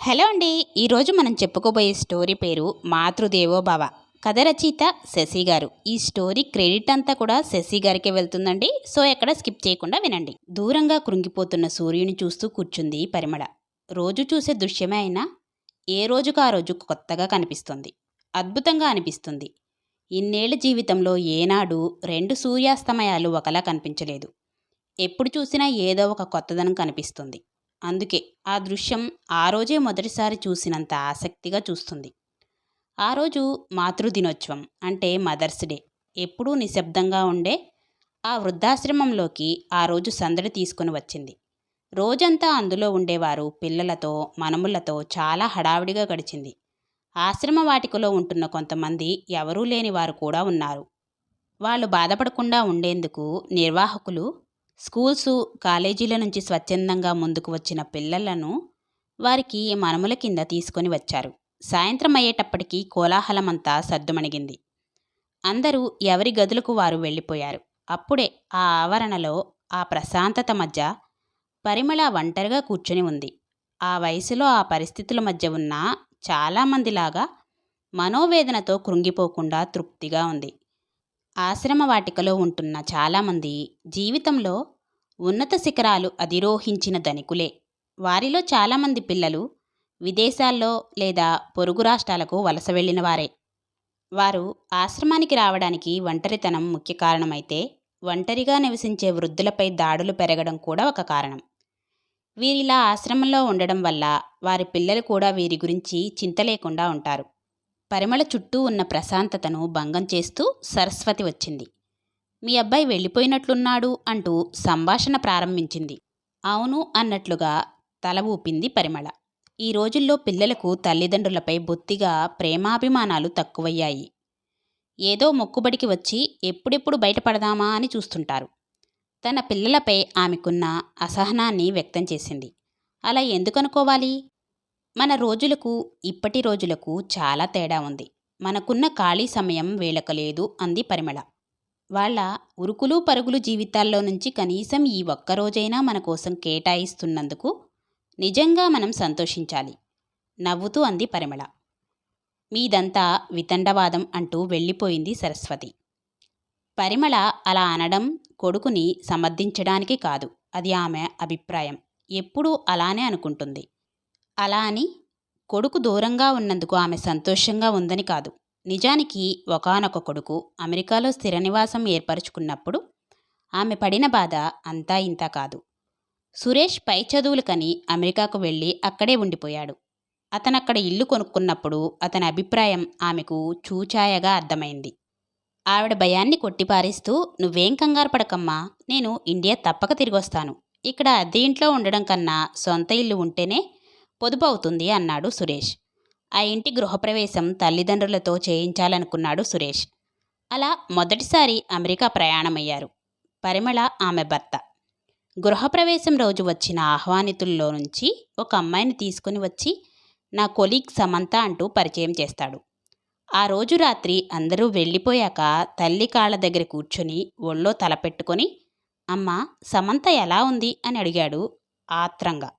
Hello అండి. ఈరోజు మనం చెప్పుకోబోయే స్టోరీ పేరు మాతృదేవోభవ కథ రచయిత శశి గారు. ఈ స్టోరీ క్రెడిట్ అంతా కూడా శశి గారికే వెళ్తుందండి. సో ఎక్కడ స్కిప్ చేయకుండా వినండి. దూరంగా కృంగిపోతున్న సూర్యుని చూస్తూ కూర్చుంది పరిమళ. రోజు చూసే దృశ్యమే అయినా ఏ రోజుకు ఆ రోజు కొత్తగా కనిపిస్తుంది. అద్భుతంగా అనిపిస్తుంది. ఇన్నేళ్ళ జీవితంలో ఏనాడు రెండు సూర్యాస్తమయాలు ఒకలా కనిపించలేదు. ఎప్పుడు చూసినా ఏదో ఒక కొత్తదనం కనిపిస్తుంది. అందుకే ఆ దృశ్యం ఆ రోజే మొదటిసారి చూసినంత ఆసక్తిగా చూస్తుంది. ఆ రోజు మాతృదినోత్సవం అంటే మదర్స్ డే. ఎప్పుడూ నిశ్శబ్దంగా ఉండే ఆ వృద్ధాశ్రమంలోకి ఆ రోజు సందడి తీసుకుని వచ్చింది. రోజంతా అందులో ఉండేవారు పిల్లలతో మనములతో చాలా హడావిడిగా గడిచింది. ఆశ్రమ వాటికలో ఉంటున్న కొంతమంది ఎవరూ లేని వారు కూడా ఉన్నారు. వాళ్ళు బాధపడకుండా ఉండేందుకు నిర్వాహకులు స్కూల్స్ కాలేజీల నుంచి స్వచ్ఛందంగా ముందుకు వచ్చిన పిల్లలను వారికి మనముల కింద తీసుకొని వచ్చారు. సాయంత్రం అయ్యేటప్పటికీ కోలాహలమంతా సద్దుమణిగింది అందరూ ఎవరి గదులకు వారు వెళ్ళిపోయారు. అప్పుడే ఆ ఆవరణలో ఆ ప్రశాంతత మధ్య పరిమళ ఒంటరిగా కూర్చొని ఉంది. ఆ వయసులో ఆ పరిస్థితుల మధ్య ఉన్న చాలామందిలాగా మనోవేదనతో కృంగిపోకుండా తృప్తిగా ఉంది. ఆశ్రమ వాటికలో ఉంటున్న చాలామంది జీవితంలో ఉన్నత శిఖరాలు అధిరోహించిన ధనికులే. వారిలో చాలామంది పిల్లలు విదేశాల్లో లేదా పొరుగు రాష్ట్రాలకు వలస వెళ్ళిన వారే. వారు ఆశ్రమానికి రావడానికి ఒంటరితనం ముఖ్య కారణమైతే ఒంటరిగా నివసించే వృద్ధులపై దాడులు పెరగడం కూడా ఒక కారణం. వీరిలా ఆశ్రమంలో ఉండడం వల్ల వారి పిల్లలు కూడా వీరి గురించి చింత లేకుండా ఉంటారు. పరిమళ చుట్టూ ఉన్న ప్రశాంతతను భంగం చేస్తూ సరస్వతి వచ్చింది. మీ అబ్బాయి వెళ్ళిపోయినట్లున్నాడు అంటూ సంభాషణ ప్రారంభించింది. అవును అన్నట్లుగా తల ఊపింది పరిమళ. ఈ రోజుల్లో పిల్లలకు తల్లిదండ్రులపై బొత్తిగా ప్రేమాభిమానాలు తక్కువయ్యాయి. ఏదో మొక్కుబడికి వచ్చి ఎప్పుడెప్పుడు బయటపడదామా అని చూస్తుంటారు. తన పిల్లలపై ఆమెకున్న అసహనాన్ని వ్యక్తం చేసింది. అలా ఎందుకనుకోవాలి? మన రోజులకు ఇప్పటి రోజులకు చాలా తేడా ఉంది. మనకున్న ఖాళీ సమయం వేళక లేదు అంది పరిమళ. వాళ్ళ ఉరుకులు పరుగులు జీవితాల్లో నుంచి కనీసం ఈ ఒక్కరోజైనా మన కోసం కేటాయిస్తున్నందుకు నిజంగా మనం సంతోషించాలి నవ్వుతూ అంది పరిమళ. మీదంతా వితండవాదం అంటూ వెళ్ళిపోయింది సరస్వతి. పరిమళ అలా అనడం కొడుకుని సమర్థించడానికి కాదు అది ఆమె అభిప్రాయం. ఎప్పుడూ అలానే అనుకుంటుంది. అలా అని కొడుకు దూరంగా ఉన్నందుకు ఆమె సంతోషంగా ఉందని కాదు. నిజానికి ఒకానొక కొడుకు అమెరికాలో స్థిర నివాసం ఏర్పరచుకున్నప్పుడు ఆమె పడిన బాధ అంతా ఇంత కాదు. సురేష్ పై చదువులకని అమెరికాకు వెళ్ళి అక్కడే ఉండిపోయాడు. అతనక్కడ ఇల్లు కొనుక్కున్నప్పుడు అతని అభిప్రాయం ఆమెకు చూచాయగా అర్థమైంది. ఆవిడ భయాన్ని కొట్టిపారేస్తూ నువ్వేం కంగారు పడకమ్మా నేను ఇండియా తప్పక తిరిగొస్తాను. ఇక్కడ అద్దె ఇంట్లో ఉండడం కన్నా సొంత ఇల్లు ఉంటేనే పొదుపు అవుతుంది అన్నాడు సురేష్. ఆ ఇంటి గృహప్రవేశం తల్లిదండ్రులతో చేయించాలనుకున్నాడు సురేష్. అలా మొదటిసారి అమెరికా ప్రయాణమయ్యారు. పరిమళ ఆమె భర్త. గృహప్రవేశం రోజు వచ్చిన ఆహ్వానితుల్లో నుంచి ఒక అమ్మాయిని తీసుకుని వచ్చి నా కొలీగ్ సమంత అంటూ పరిచయం చేస్తాడు. ఆ రోజు రాత్రి అందరూ వెళ్ళిపోయాక తల్లి కాళ్ళ దగ్గర కూర్చొని ఒళ్ళో తలపెట్టుకొని అమ్మ సమంత ఎలా ఉంది? అని అడిగాడు ఆత్రంగా.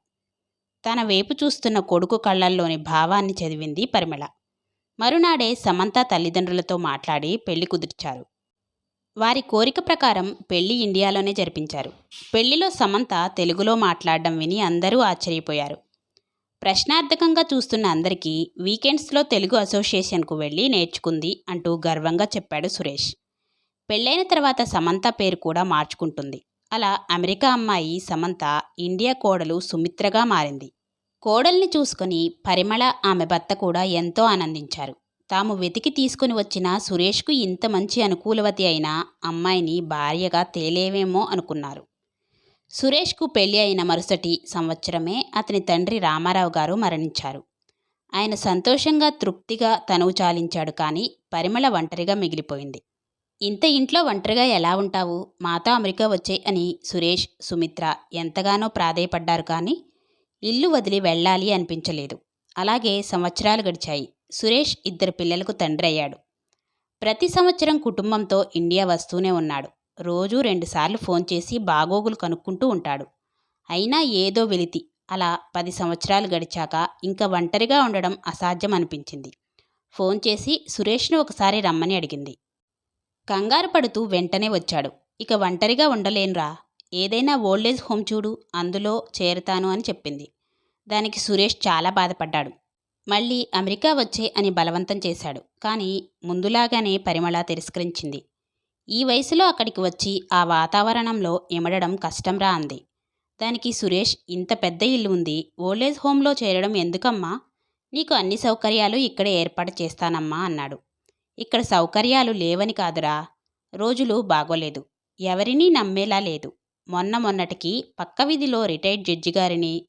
తన వైపు చూస్తున్న కొడుకు కళ్ళల్లోని భావాన్ని చదివింది పరిమళ. మరునాడే సమంత తల్లిదండ్రులతో మాట్లాడి పెళ్ళి కుదిర్చారు. వారి కోరిక ప్రకారం పెళ్ళి ఇండియాలోనే జరిపించారు. పెళ్ళిలో సమంత తెలుగులో మాట్లాడడం విని అందరూ ఆశ్చర్యపోయారు. ప్రశ్నార్థకంగా చూస్తున్న అందరికీ వీకెండ్స్లో తెలుగు అసోసియేషన్కు వెళ్ళి నేర్చుకుంది అంటూ గర్వంగా చెప్పాడు సురేష్. పెళ్ళైన తర్వాత సమంత పేరు కూడా మార్చుకుంటుంది. అలా అమెరికా అమ్మాయి సమంత ఇండియా కోడలు సుమిత్రగా మారింది. కోడల్ని చూసుకొని పరిమళ ఆమె భర్త కూడా ఎంతో ఆనందించారు. తాము వెతికి తీసుకుని వచ్చిన సురేష్కు ఇంత మంచి అనుకూలవతి అయిన అమ్మాయిని భార్యగా తేలేవేమో అనుకున్నారు. సురేష్కు పెళ్ళి అయిన మరుసటి సంవత్సరమే అతని తండ్రి రామారావు గారు మరణించారు. ఆయన సంతోషంగా తృప్తిగా తనువు చాలించాడు కానీ పరిమళ ఒంటరిగా మిగిలిపోయింది. ఇంత ఇంట్లో ఒంటరిగా ఎలా ఉంటావు? మాతో అమెరికా వచ్చే అని సురేష్ సుమిత్ర ఎంతగానో ప్రాధేయపడ్డారు కానీ ఇల్లు వదిలి వెళ్ళాలి అనిపించలేదు. అలాగే సంవత్సరాలు గడిచాయి. సురేష్ ఇద్దరు పిల్లలకు తండ్రి అయ్యాడు. ప్రతి సంవత్సరం కుటుంబంతో ఇండియా వస్తూనే ఉన్నాడు. రోజూ రెండుసార్లు ఫోన్ చేసి బాగోగులు కనుక్కుంటూ ఉంటాడు. అయినా ఏదో వెలితి. అలా పది సంవత్సరాలు గడిచాక ఇంకా ఒంటరిగా ఉండడం అసాధ్యం అనిపించింది ఫోన్ చేసి సురేష్ను ఒకసారి రమ్మని అడిగింది. కంగారు పడుతూ వెంటనే వచ్చాడు. ఇక ఒంటరిగా ఉండలేనురా. ఏదైనా ఓల్డేజ్ హోమ్ చూడు అందులో చేరతాను అని చెప్పింది. దానికి సురేష్ చాలా బాధపడ్డాడు. మళ్ళీ అమెరికా వచ్చే అని బలవంతం చేశాడు. కానీ ముందులాగానే పరిమళ తిరస్కరించింది. ఈ వయసులో అక్కడికి వచ్చి ఆ వాతావరణంలో ఇమడడం కష్టంరా అంది. దానికి సురేష్ ఇంత పెద్ద ఇల్లు ఉంది ఓల్డేజ్ హోంలో చేరడం ఎందుకమ్మా? నీకు అన్ని సౌకర్యాలు ఇక్కడే ఏర్పాటు చేస్తానమ్మా అన్నాడు. ఇక్కడ సౌకర్యాలు లేవని కాదురా. రోజులు బాగోలేదు. ఎవరినీ నమ్మేలా లేదు. మొన్న మొన్నటికి పక్క వీధిలో రిటైర్డ్ జడ్జి గారిని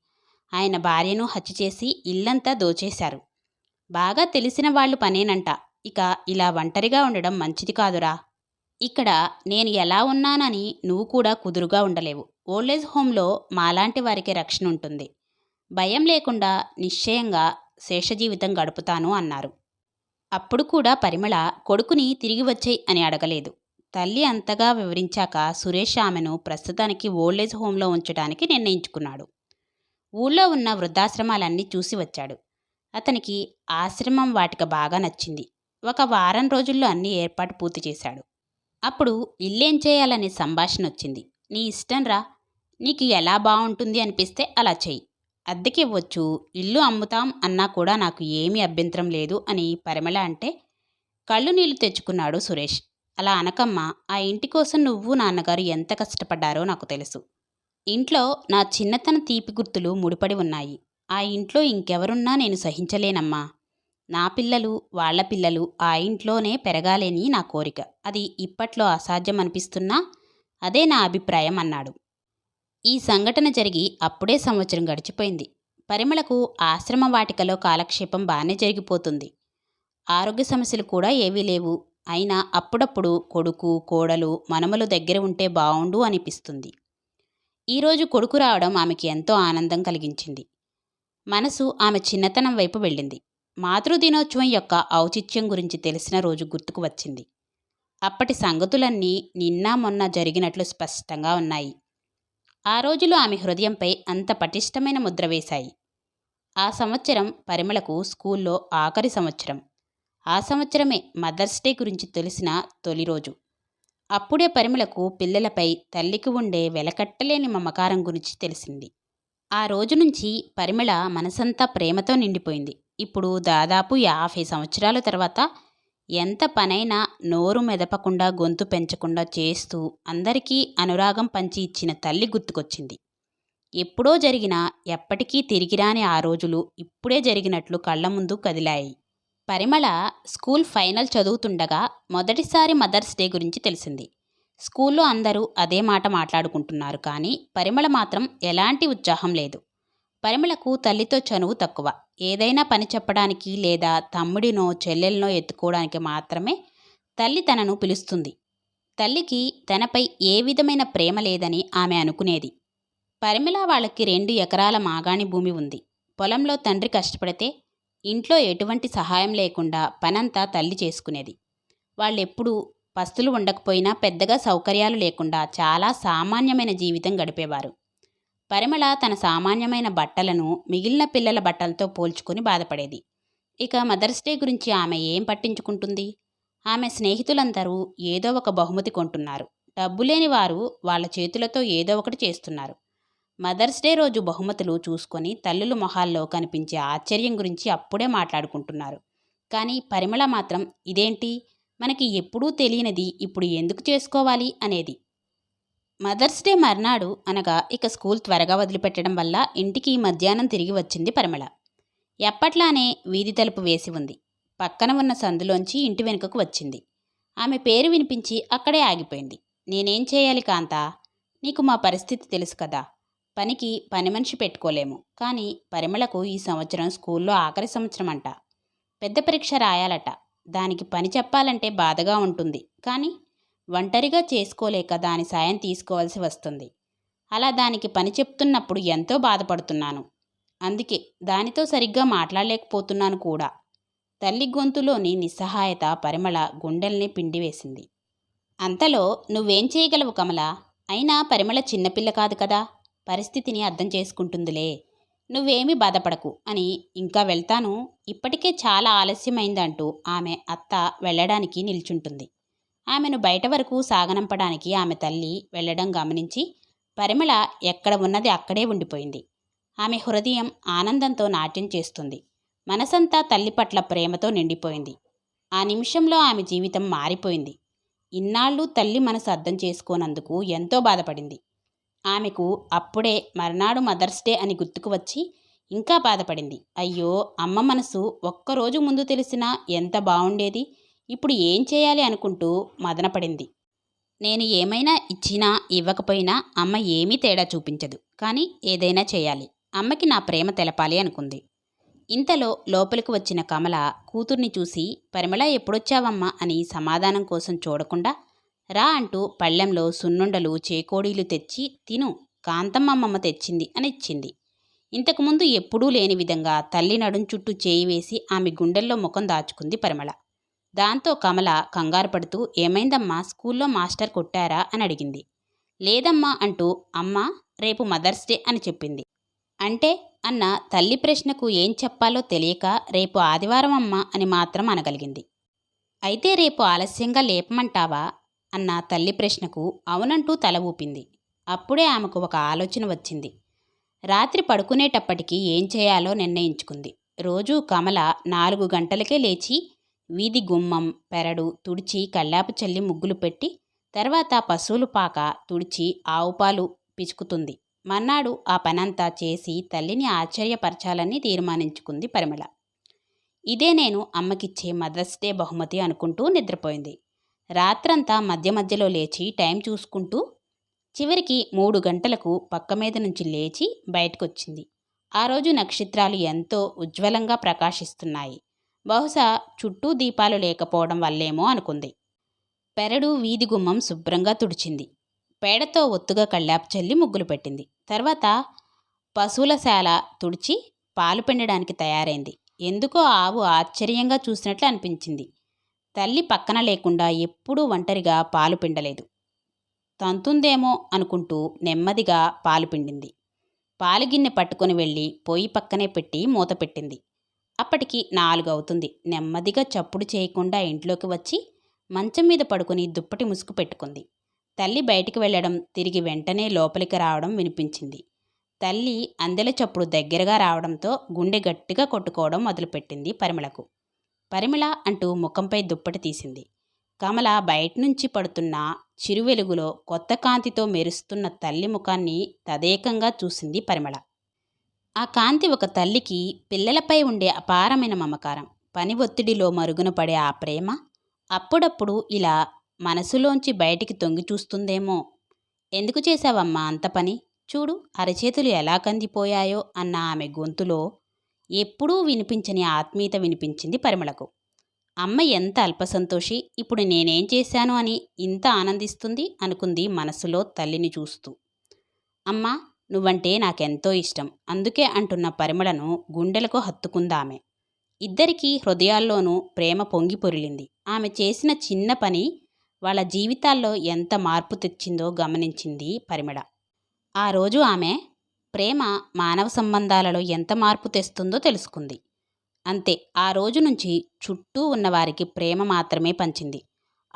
ఆయన భార్యను హత్య చేసి ఇల్లంతా దోచేశారు. బాగా తెలిసిన వాళ్ళు పనేనంట. ఇక ఇలా ఒంటరిగా ఉండడం మంచిది కాదురా. ఇక్కడ నేను ఎలా ఉన్నానని నువ్వు కూడా కుదురుగా ఉండలేవు. ఓల్డేజ్ హోంలో మాలాంటి వారికి రక్షణ ఉంటుంది. భయం లేకుండా నిశ్చయంగా శేషజీవితం గడుపుతాను అన్నారు. అప్పుడు కూడా పరిమళ కొడుకుని తిరిగి వచ్చేయ్ అని అడగలేదు. తల్లి అంతగా వివరించాక సురేష్ ఆమెను ప్రస్తుతానికి ఓల్డేజ్ హోంలో ఉంచడానికి నిర్ణయించుకున్నాడు. ఊళ్ళో ఉన్న వృద్ధాశ్రమాలన్నీ చూసి వచ్చాడు. అతనికి ఆశ్రమం వాటికి బాగా నచ్చింది. ఒక వారం రోజుల్లో అన్ని ఏర్పాటు పూర్తి చేశాడు. అప్పుడు ఇల్లేం చేయాలనే సంభాషణ వచ్చింది. నీ ఇష్టం రా. నీకు ఎలా బాగుంటుంది అనిపిస్తే అలా చెయ్యి. అద్దెకి ఇవ్వచ్చు ఇల్లు అమ్ముతాం అన్నా కూడా నాకు ఏమీ అభ్యంతరం లేదు అని పరిమళ అంటే కళ్ళు నీళ్ళు తెచ్చుకున్నాడు సురేష్. అలా అనకమ్మా ఆ ఇంటి కోసం నువ్వు నాన్నగారు ఎంత కష్టపడ్డారో నాకు తెలుసు. ఇంట్లో నా చిన్నతన తీపి గుర్తులు ముడిపడి ఉన్నాయి. ఆ ఇంట్లో ఇంకెవరున్నా నేను సహించలేనమ్మా. నా పిల్లలు వాళ్ళ పిల్లలు ఆ ఇంట్లోనే పెరగాలని నా కోరిక. అది ఇప్పట్లో అసాధ్యం అనిపిస్తున్నా అదే నా అభిప్రాయం అన్నాడు. ఈ సంఘటన జరిగి అప్పుడే సంవత్సరం గడిచిపోయింది. పరిమళకు ఆశ్రమ వాటికలో కాలక్షేపం బాగానే జరిగిపోతుంది. ఆరోగ్య సమస్యలు కూడా ఏవీ లేవు. అయినా అప్పుడప్పుడు కొడుకు కోడలు మనమలు దగ్గర ఉంటే బావుండు అనిపిస్తుంది. ఈరోజు కొడుకు రావడం ఆమెకి ఎంతో ఆనందం కలిగించింది. మనసు ఆమె చిన్నతనం వైపు వెళ్ళింది. మాతృదినోత్సవం యొక్క ఔచిత్యం గురించి తెలిసిన రోజు గుర్తుకు వచ్చింది. అప్పటి సంగతులన్నీ నిన్న మొన్న జరిగినట్లు స్పష్టంగా ఉన్నాయి. ఆ రోజులు ఆమె హృదయంపై అంత పటిష్టమైన ముద్ర వేశాయి. ఆ సంవత్సరం పరిమళకు స్కూల్లో ఆఖరి సంవత్సరం. ఆ సంవత్సరమే మదర్స్ డే గురించి తెలిసిన తొలి రోజు. అప్పుడే పరిమళకు పిల్లలపై తల్లికి ఉండే వెలకట్టలేని మమకారం గురించి తెలిసింది. ఆ రోజు నుంచి పరిమళ మనసంతా ప్రేమతో నిండిపోయింది. ఇప్పుడు దాదాపు యాభై సంవత్సరాల తర్వాత ఎంత పనైనా నోరు మెదపకుండా గొంతు పెంచకుండా చేస్తూ అందరికీ అనురాగం పంచి ఇచ్చిన తల్లి గుర్తుకొచ్చింది. ఎప్పుడో జరిగిన ఎప్పటికీ తిరిగిరాని ఆ రోజులు ఇప్పుడే జరిగినట్లు కళ్ళ ముందు కదిలాయి. పరిమళ స్కూల్ ఫైనల్ చదువుతుండగా మొదటిసారి మదర్స్ డే గురించి తెలిసింది. స్కూల్లో అందరూ అదే మాట మాట్లాడుకుంటున్నారు కానీ పరిమళ మాత్రం ఎలాంటి ఉత్సాహం లేదు. పరిమళకు తల్లితో చనువు తక్కువ. ఏదైనా పని చెప్పడానికి లేదా తమ్ముడినో చెల్లెలనో ఎత్తుకోవడానికి మాత్రమే తల్లి తనను పిలుస్తుంది. తల్లికి తనపై ఏ విధమైన ప్రేమ లేదని ఆమె అనుకునేది. పరిమళ వాళ్ళకి రెండు ఎకరాల మాగాణి భూమి ఉంది. పొలంలో తండ్రి కష్టపడితే ఇంట్లో ఎటువంటి సహాయం లేకుండా పనంతా తల్లి చేసుకునేది. వాళ్ళెప్పుడూ పస్తులు ఉండకపోయినా పెద్దగా సౌకర్యాలు లేకుండా చాలా సామాన్యమైన జీవితం గడిపేవారు. పరిమళ తన సామాన్యమైన బట్టలను మిగిలిన పిల్లల బట్టలతో పోల్చుకొని బాధపడేది. ఇక మదర్స్ డే గురించి ఆమె ఏం పట్టించుకుంటుంది? ఆమె స్నేహితులందరూ ఏదో ఒక బహుమతి కొంటున్నారు. డబ్బు లేని వారు వాళ్ళ చేతులతో ఏదో ఒకటి చేస్తున్నారు. మదర్స్ డే రోజు బహుమతులు చూసుకొని తల్లుల మొహాల్లో కనిపించే ఆశ్చర్యం గురించి అప్పుడే మాట్లాడుకుంటున్నారు. కానీ పరిమళ మాత్రం ఇదేంటి? మనకి ఎప్పుడూ తెలియనిది ఇప్పుడు ఎందుకు చేసుకోవాలి? అనేది మదర్స్ డే మర్నాడు అనగా ఇక స్కూల్ త్వరగా వదిలిపెట్టడం వల్ల ఇంటికి మధ్యాహ్నం తిరిగి వచ్చింది పరిమళ. ఎప్పట్లానే వీధి తలుపు వేసి ఉంది. పక్కన ఉన్న సందులోంచి ఇంటి వెనుకకు వచ్చింది. ఆమె పేరు వినిపించి అక్కడే ఆగిపోయింది. నేనేం చేయాలి కాంతా? నీకు మా పరిస్థితి తెలుసు కదా. పనికి పని మనిషి పెట్టుకోలేము. కానీ పరిమళకు ఈ సంవత్సరం స్కూల్లో ఆఖరి సంవత్సరం అంట పెద్ద పరీక్ష రాయాలట. దానికి పని చెప్పాలంటే బాధగా ఉంటుంది. కానీ ఒంటరిగా చేసుకోలేక దాని సాయం తీసుకోవాల్సి వస్తుంది. అలా దానికి పని చెప్తున్నప్పుడు ఎంతో బాధపడుతున్నాను. అందుకే దానితో సరిగ్గా మాట్లాడలేకపోతున్నాను కూడా. తల్లి గొంతులోని నిస్సహాయత పరిమళ గుండెల్ని పిండివేసింది. అంతలో నువ్వేం చేయగలవు కమల? అయినా పరిమళ చిన్నపిల్ల కాదు కదా? పరిస్థితిని అర్థం చేసుకుంటుందిలే. నువ్వేమీ బాధపడకు అని ఇంకా వెళ్తాను. ఇప్పటికే చాలా ఆలస్యమైందంటూ ఆమె అత్త వెళ్ళడానికి నిల్చుంటుంది. ఆమెను బయట వరకు సాగనంపడానికి ఆమె తల్లి వెళ్ళడం గమనించి పరిమళ ఎక్కడ ఉన్నది అక్కడే ఉండిపోయింది. ఆమె హృదయం ఆనందంతో నాట్యం చేస్తుంది. మనసంతా తల్లి పట్ల ప్రేమతో నిండిపోయింది. ఆ నిమిషంలో ఆమె జీవితం మారిపోయింది. ఇన్నాళ్ళు తల్లి మనసు అర్థం చేసుకోనందుకు ఎంతో బాధపడింది. ఆమెకు అప్పుడే మర్నాడు మదర్స్ డే అని గుర్తుకు వచ్చి ఇంకా బాధపడింది. అయ్యో అమ్మ మనసు ఒక్కరోజు ముందు తెలిసినా ఎంత బాగుండేది ఇప్పుడు ఏం చేయాలి అనుకుంటూ మదనపడింది. నేను ఏమైనా ఇచ్చినా ఇవ్వకపోయినా అమ్మ ఏమీ తేడా చూపించదు. కానీ ఏదైనా చేయాలి. అమ్మకి నా ప్రేమ తెలపాలి అనుకుంది. ఇంతలో లోపలికి వచ్చిన కమల కూతుర్ని చూసి పరిమళ ఎప్పుడొచ్చావమ్మా అని సమాధానం కోసం చూడకుండా రా అంటూ పళ్ళెంలో సున్నుండలు చేకోడీలు తెచ్చి తిను కాంతమ్మమ్మ తెచ్చింది అని ఇచ్చింది. ఇంతకుముందు ఎప్పుడూ లేని విధంగా తల్లి నడుం చుట్టూ చేయి వేసి ఆమె గుండెల్లో ముఖం దాచుకుంది పరిమళ. దాంతో కమల కంగారు పడుతూ ఏమైందమ్మా? స్కూల్లో మాస్టర్ కొట్టారా? అని అడిగింది. లేదమ్మా అంటూ అమ్మ రేపు మదర్స్ డే అని చెప్పింది. అంటే అన్న తల్లి ప్రశ్నకు ఏం చెప్పాలో తెలియక రేపు ఆదివారం అమ్మ అని మాత్రం అనగలిగింది. అయితే రేపు ఆలస్యంగా లేపమంటావా? అన్న తల్లి ప్రశ్నకు అవునంటూ తల ఊపింది. అప్పుడే ఆమెకు ఒక ఆలోచన వచ్చింది. రాత్రి పడుకునేటప్పటికి ఏం చేయాలో నిర్ణయించుకుంది. రోజూ కమల నాలుగు గంటలకే లేచి వీధి గుమ్మం పెరడు తుడిచి కల్లాపు చల్లి ముగ్గులు పెట్టి తర్వాత పశువులు పాక తుడిచి ఆవు పాలు పిచుకుతుంది మర్నాడు ఆ పనంతా చేసి తల్లిని ఆశ్చర్యపరచాలని తీర్మానించుకుంది పరిమళ. ఇదే నేను అమ్మకిచ్చే మదర్స్ డే బహుమతి అనుకుంటూ నిద్రపోయింది. రాత్రంతా మధ్య మధ్యలో లేచి టైం చూసుకుంటూ చివరికి మూడు గంటలకు పక్క మీద నుంచి లేచి బయటకొచ్చింది. ఆ రోజు నక్షత్రాలు ఎంతో ఉజ్వలంగా ప్రకాశిస్తున్నాయి. బహుశా చుట్టూ దీపాలు లేకపోవడం వల్లేమో అనుకుంది. పెరడు వీధి గుమ్మం శుభ్రంగా తుడిచింది. పేడతో ఒత్తుగా కళ్ళాపు చల్లి ముగ్గులు పెట్టింది. తర్వాత పశువుల శాల తుడిచి పాలు పిండడానికి తయారైంది. ఎందుకో ఆవు ఆశ్చర్యంగా చూసినట్లు అనిపించింది. తల్లి పక్కన లేకుండా ఎప్పుడూ ఒంటరిగా పాలు పిండలేదు. తంతుందేమో అనుకుంటూ నెమ్మదిగా పాలు పిండింది. పాలుగిన్నె పట్టుకొని వెళ్ళి పొయ్యి పక్కనే పెట్టి మూత పెట్టింది. అప్పటికి నాలుగు అవుతుంది నెమ్మదిగా చప్పుడు చేయకుండా ఇంట్లోకి వచ్చి మంచం మీద పడుకుని దుప్పటి ముసుగు పెట్టుకుంది. తల్లి బయటికి వెళ్ళడం తిరిగి వెంటనే లోపలికి రావడం వినిపించింది. తల్లి అందెల చప్పుడు దగ్గరగా రావడంతో గుండె గట్టిగా కొట్టుకోవడం మొదలుపెట్టింది పరిమళకు. పరిమళ అంటూ ముఖంపై దుప్పటి తీసింది. కమల బయట నుంచి పడుతున్న చిరువెలుగులో కొత్త కాంతితో మెరుస్తున్న తల్లి ముఖాన్ని తదేకంగా చూసింది పరిమళ. ఆ కాంతి ఒక తల్లికి పిల్లలపై ఉండే అపారమైన మమకారం. పని ఒత్తిడిలో మరుగున పడే ఆ ప్రేమ అప్పుడప్పుడు ఇలా మనసులోంచి బయటికి తొంగి చూస్తుందేమో. ఎందుకు చేశావమ్మా అంత పని? చూడు అరచేతులు ఎలా కందిపోయాయో అన్న ఆమె గొంతులో ఎప్పుడూ వినిపించని ఆత్మీయత వినిపించింది పరిమళకు. అమ్మ ఎంత అల్పసంతోషి ఇప్పుడు నేనేం చేశాను అని ఇంత ఆనందిస్తుంది అనుకుంది మనసులో తల్లిని చూస్తూ. అమ్మా నువ్వంటే నాకెంతో ఇష్టం. అందుకే అంటున్న పరిమళను గుండెలకు హత్తుకుందామె. ఇద్దరికీ హృదయాల్లోనూ ప్రేమ పొంగి పొరిలింది. ఆమె చేసిన చిన్న పని వాళ్ళ జీవితాల్లో ఎంత మార్పు తెచ్చిందో గమనించింది పరిమళ. ఆ రోజు ఆమె ప్రేమ మానవ సంబంధాలలో ఎంత మార్పు తెస్తుందో తెలుసుకుంది. అంతే ఆ రోజు నుంచి చుట్టూ ఉన్నవారికి ప్రేమ మాత్రమే పంచింది.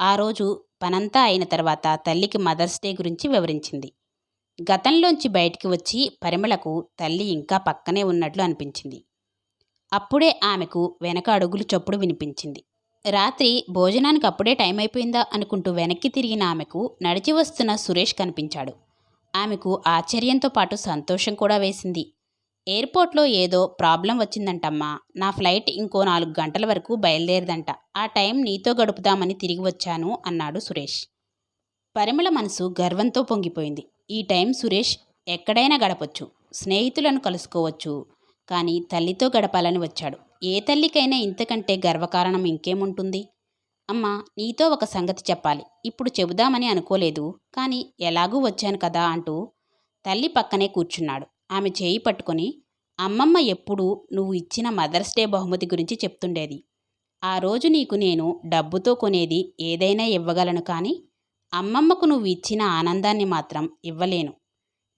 ఆ రోజు పనంతా అయిన తర్వాత తల్లికి మదర్స్ డే గురించి వివరించింది. గతంలోంచి బయటికి వచ్చి పరిమళకు తల్లి ఇంకా పక్కనే ఉన్నట్లు అనిపించింది. అప్పుడే ఆమెకు వెనక అడుగులు చప్పుడు వినిపించింది. రాత్రి భోజనానికి అప్పుడే టైం అయిపోయిందా అనుకుంటూ వెనక్కి తిరిగిన ఆమెకు నడిచి వస్తున్న సురేష్ కనిపించాడు. ఆమెకు ఆశ్చర్యంతో పాటు సంతోషం కూడా వేసింది. ఎయిర్పోర్ట్లో ఏదో ప్రాబ్లం వచ్చిందంటమ్మా. నా ఫ్లైట్ ఇంకో నాలుగు గంటల వరకు బయలుదేరదంట. ఆ టైం నీతో గడుపుదామని తిరిగి వచ్చాను అన్నాడు సురేష్. పరిమళ మనసు గర్వంతో పొంగిపోయింది. ఈ టైం సురేష్ ఎక్కడైనా గడపచ్చు. స్నేహితులను కలుసుకోవచ్చు. కానీ తల్లితో గడపాలని వచ్చాడు. ఏ తల్లికైనా ఇంతకంటే గర్వకారణం ఇంకేముంటుంది? అమ్మా నీతో ఒక సంగతి చెప్పాలి. ఇప్పుడు చెబుదామని అనుకోలేదు. కానీ ఎలాగూ వచ్చాను కదా అంటూ తల్లి పక్కనే కూర్చున్నాడు. ఆమె చేయి పట్టుకొని అమ్మమ్మ ఎప్పుడూ నువ్వు ఇచ్చిన మదర్స్ డే బహుమతి గురించి చెప్తుండేది. ఆ రోజు నీకు నేను డబ్బుతో కొనేది ఏదైనా ఇవ్వగలను కానీ అమ్మమ్మకు నువ్వు ఇచ్చిన ఆనందాన్ని మాత్రం ఇవ్వలేను.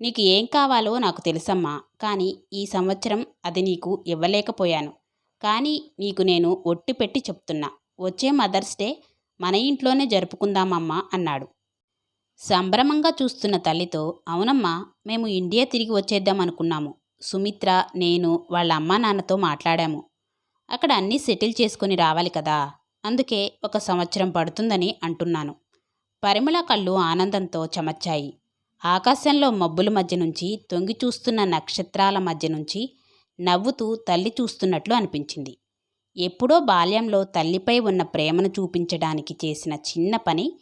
నీకు ఏం కావాలో నాకు తెలుసమ్మా కానీ ఈ సంవత్సరం అది నీకు ఇవ్వలేకపోయాను. కానీ నీకు నేను ఒట్టి పెట్టి చెప్తున్నా వచ్చే మదర్స్ డే మన ఇంట్లోనే జరుపుకుందామమ్మా అన్నాడు. సంభ్రమంగా చూస్తున్న తల్లితో అవునమ్మా మేము ఇండియా తిరిగి వచ్చేద్దాం అనుకున్నాము. సుమిత్ర నేను వాళ్ళ అమ్మా నాన్నతో మాట్లాడాము. అక్కడ అన్నీ సెటిల్ చేసుకొని రావాలి కదా అందుకే ఒక సంవత్సరం పడుతుందని అంటున్నాను. పరిమళ కళ్ళు ఆనందంతో చమచ్చాయి ఆకాశంలో మబ్బుల మధ్య నుంచి తొంగి చూస్తున్న నక్షత్రాల మధ్య నుంచి నవ్వుతూ తల్లి చూస్తున్నట్లు అనిపించింది. ఎప్పుడో బాల్యంలో తల్లిపై ఉన్న ప్రేమను చూపించడానికి చేసిన చిన్న పని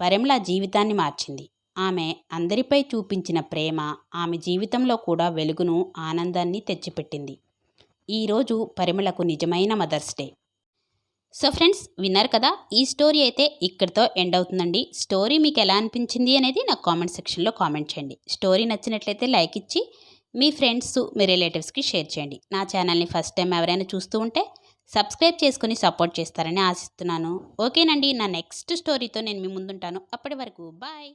పరిమళ జీవితాన్ని మార్చింది. ఆమె అందరిపై చూపించిన ప్రేమ ఆమె జీవితంలో కూడా వెలుగును ఆనందాన్ని తెచ్చిపెట్టింది. ఈరోజు పరిమళకు నిజమైన మదర్స్ డే. సో ఫ్రెండ్స్ విన్నారు కదా ఈ స్టోరీ అయితే ఇక్కడితో ఎండ్ అవుతుందండి. స్టోరీ మీకు ఎలా అనిపించింది అనేది నాకు కామెంట్ సెక్షన్లో కామెంట్ చేయండి. స్టోరీ నచ్చినట్లయితే లైక్ ఇచ్చి మీ ఫ్రెండ్స్ మీ రిలేటివ్స్కి షేర్ చేయండి. నా ఛానల్ని ఫస్ట్ టైం ఎవరైనా చూస్తూ ఉంటే సబ్స్క్రైబ్ చేసుకుని సపోర్ట్ చేస్తారని ఆశిస్తున్నాను. ఓకేనండి నా నెక్స్ట్ స్టోరీతో నేను మీ ముందుంటాను. అప్పటి వరకు బాయ్!